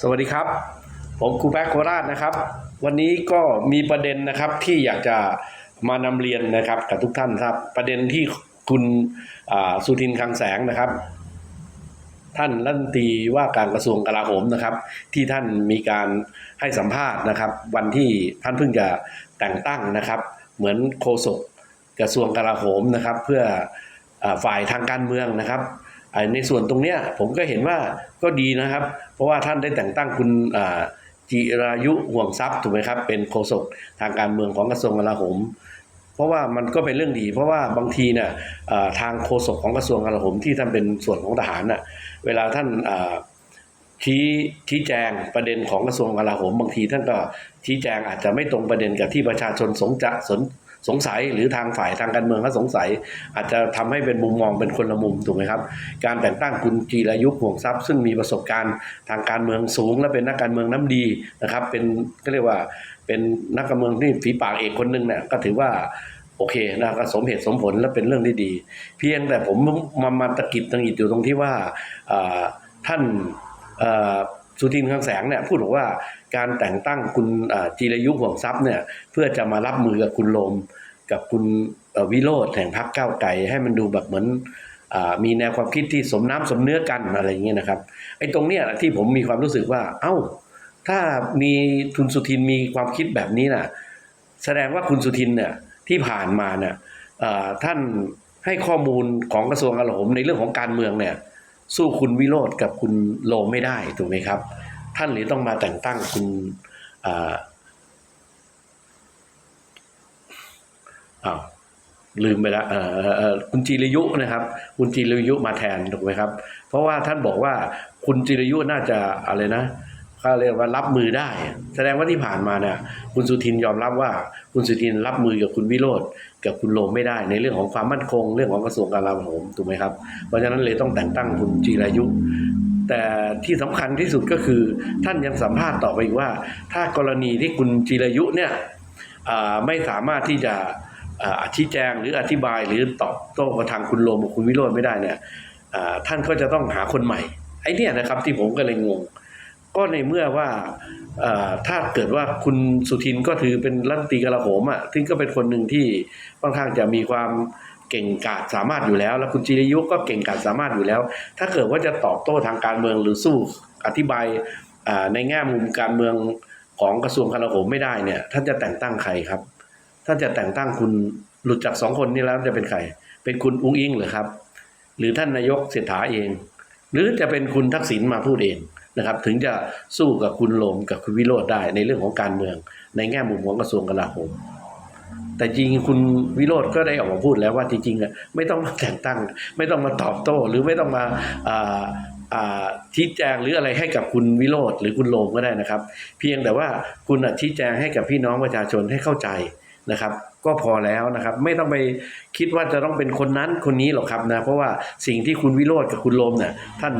สวัสดีครับ ผมครูแป๊กโคราชนะครับ วันนี้ก็มีประเด็นนะครับที่อยากจะมานำเรียนนะครับกับทุกท่านครับ ประเด็นที่คุณสุทินคังแสงนะครับ ท่านรัฐมนตรีว่าการกระทรวงกลาโหมนะครับ ที่ท่านมีการให้สัมภาษณ์นะครับ วันที่ท่านเพิ่งจะแต่งตั้งนะครับ เหมือนโฆษกกระทรวงกลาโหมนะครับ เพื่ออฝ่ายทางการเมืองนะครับ ในส่วนตรงเนี้ยผมก็เห็นว่าก็ดีนะครับ เพราะว่าท่านได้แต่งตั้งคุณจิรายุห่วงทรัพย์ถูกไหมครับ เป็นโฆษกทางการเมืองของกระทรวงกลาโหม เพราะว่ามันก็เป็นเรื่องดี เพราะว่าบางทีเนี่ยทางโฆษกของกระทรวงกลาโหมที่ท่านเป็นส่วนของทหารน่ะเวลาท่านชี้ชี้แจงประเด็นของกระทรวงกลาโหม บางทีท่านก็ชี้แจงอาจจะไม่ตรงประเด็นกับที่ประชาชนสงจะสน สงสัยหรือทางฝ่ายทางการเมืองเขาสงสัย อาจจะทำให้เป็นมุมมองเป็นคนละมุมถูกไหมครับ การแต่งตั้งคุณจีรายุห่วงทรัพย์ ซึ่งมีประสบการณ์ทางการเมืองสูง และเป็นนักการเมืองน้ำดีนะครับ เป็นก็เรียกว่าเป็นนักการเมืองที่ฝีปากเอกคนหนึ่งเนี่ยก็ถือว่าโอเคนะก็สมเหตุสมผลและเป็นเรื่องที่ดี เพียงแต่ผมมามาตะกิดตังอิดอยู่ตรงที่ว่าท่านอ สุทินคลังแสงเนี่ยพูดบอกว่าการแต่งตั้งคุณจีรยุห่วงทรัพย์เนี่ยเพื่อจะมารับมือกับคุณลม กับคุณวิโรธแห่งพรรคก้าวไกลให้มันดูแบบเหมือนอมีแนวความคิดที่สมน้ำสมเนื้อกันอะไรอย่างเงี้ยนะครับไอ้ตรงเนี้ยที่ผมมีความรู้สึกว่า เอ้า ถ้ามีคุณสุทินมีความคิดแบบนี้น่ะ แสดงว่าคุณสุทินเนี่ยที่ผ่านมาเนี่ยท่านให้ข้อมูลของกระทรวงกลาโหมในเรื่องของการเมืองเนี่ย สู้คุณวิโรธกับคุณโลไม่ได้ถูกไหมครับ ท่านเลยต้องมาแต่งตั้งคุณอ่าอ้าวลืมไปละคุณจิรยุนะครับ คุณจิรยุมาแทนถูกไหมครับ เพราะว่าท่านบอกว่าคุณจิรยุน่าจะอะไรนะ เขาเรียกว่ารับมือได้ แสดงว่าที่ผ่านมาเนี่ยคุณสุทินยอมรับว่า คุณสุทินรับมือกับคุณวิโรธกับคุณโลมไม่ได้ ในเรื่องของความมั่นคง เรื่องของกระทรวงกลาโหมถูกไหมครับ เพราะฉะนั้นเลยต้องแต่งตั้งคุณจิรายุ แต่ที่สำคัญที่สุดก็คือ ท่านยังสัมภาษณ์ต่อไปอีกว่า ถ้ากรณีที่คุณจิรายุเนี่ยไม่สามารถที่จะอ่าชี้แจงหรืออธิบายหรือตอบโต้กับทางคุณโลมกับคุณวิโรธไม่ได้เนี่ยท่านก็จะต้องหาคนใหม่ไอ้นี่นะครับที่ผมก็เลยงง ก็ในเมื่อว่าถ้าเกิดว่าคุณสุทินก็ถือเป็นรัฐมนตรีกลาโหมอะซึ่งก็เป็นคนหนึ่งที่ค่อนข้างจะมีความเก่งกาจสามารถอยู่แล้ว แล้วคุณจิริยุก็เก่งกาจสามารถอยู่แล้ว ถ้าเกิดว่าจะตอบโต้ทางการเมืองหรือสู้อธิบายในแง่มุมการเมืองของกระทรวงกลาโหมไม่ได้เนี่ย ท่านจะแต่งตั้งใครครับ ท่านจะแต่งตั้งคุณหลุดจากสองคนนี้แล้วจะเป็นใคร เป็นคุณอุ้งอิงเหรือครับ หรือท่านนายกเศรษฐาเอง หรือจะเป็นคุณทักษิณมาพูดเอง นะครับ ถึงจะสู้กับคุณโลมกับคุณวิโรธได้ในเรื่องของการเมือง ในแง่มุมของกระทรวงกลาโหมแต่จริงคุณวิโรธก็ได้ออกมาพูดแล้วว่าจริงๆอะไม่ต้องมาแต่งตั้ง ไม่ต้องมาตอบโต้ หรือไม่ต้องมาอ่าอ่าชี้แจงหรืออะไรให้กับคุณวิโรธหรือคุณโลมก็ได้นะครับ เพียงแต่ว่าคุณชี้แจงให้กับพี่น้องประชาชนให้เข้าใจ นะครับ ก็พอแล้วนะครับ ไม่ต้องไปคิดว่าจะต้องเป็นคนนั้นคนนี้หรอกครับนะเพราะว่าสิ่งที่คุณวิโรธกับคุณลมเนี่ยท่าน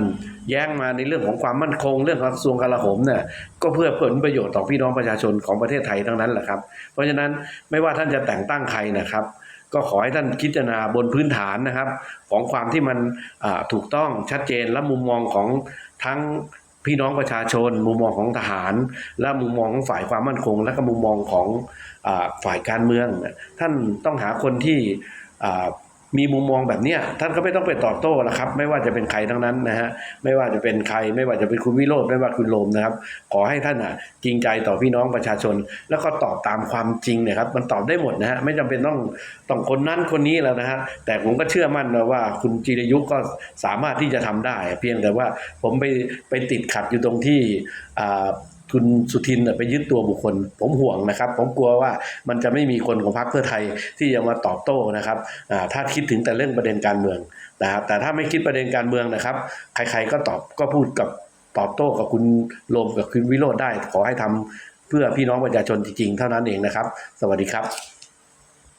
แย้งมาในเรื่องของความมั่นคง เรื่องของกระทรวงกลาโหมเนี่ยก็เพื่อผลประโยชน์ต่อพี่น้องประชาชนของประเทศไทยทั้งนั้นแหละครับ เพราะฉะนั้นไม่ว่าท่านจะแต่งตั้งใครนะครับก็ขอให้ท่านพิจารณาบนพื้นฐานนะครับ ของความที่มันถูกต้องชัดเจนและมุมมองของทั้ง พี่น้องประชาชน มุมมองของทหาร และมุมมองของฝ่ายความมั่นคง และก็มุมมองของอฝ่ายการเมือง ท่านต้องหาคนที่ มีมุมมองแบบเนี้ยท่านก็ไม่ต้องไปตอบโต้ละครับ ไม่ว่าจะเป็นใครทั้งนั้นนะฮะไม่ว่าจะเป็นใคร ไม่ว่าจะเป็นคุณวิโรจน์ไม่ว่าคุณโลมนะครับ ขอให้ท่านอะจริงใจต่อพี่น้องประชาชน แล้วก็ตอบตามความจริงเนี่ยครับมันตอบได้หมดนะฮะไม่จำเป็นต้องต้องคนนั้นคนนี้แล้วนะฮะแต่ผมก็เชื่อมั่นนะว่า คุณจิรยุก็สามารถที่จะทำได้ เพียงแต่ว่าผมไปไปติดขัดอยู่ตรงที่อ่า คุณสุทินไปยึดตัวบุคคล ผมห่วงนะครับ ผมกลัวว่ามันจะไม่มีคนของพรรคเพื่อไทยที่จะมาตอบโต้นะครับถ้าคิดถึงแต่เรื่องประเด็นการเมืองนะครับแต่ถ้าไม่คิดประเด็นการเมืองนะครับ ใครๆก็ตอบก็พูดกับตอบโต้กับคุณโลมกับคุณวิโรธได้ ขอให้ทำเพื่อพี่น้องประชาชนจริงๆ เท่านั้นเองนะครับ สวัสดีครับ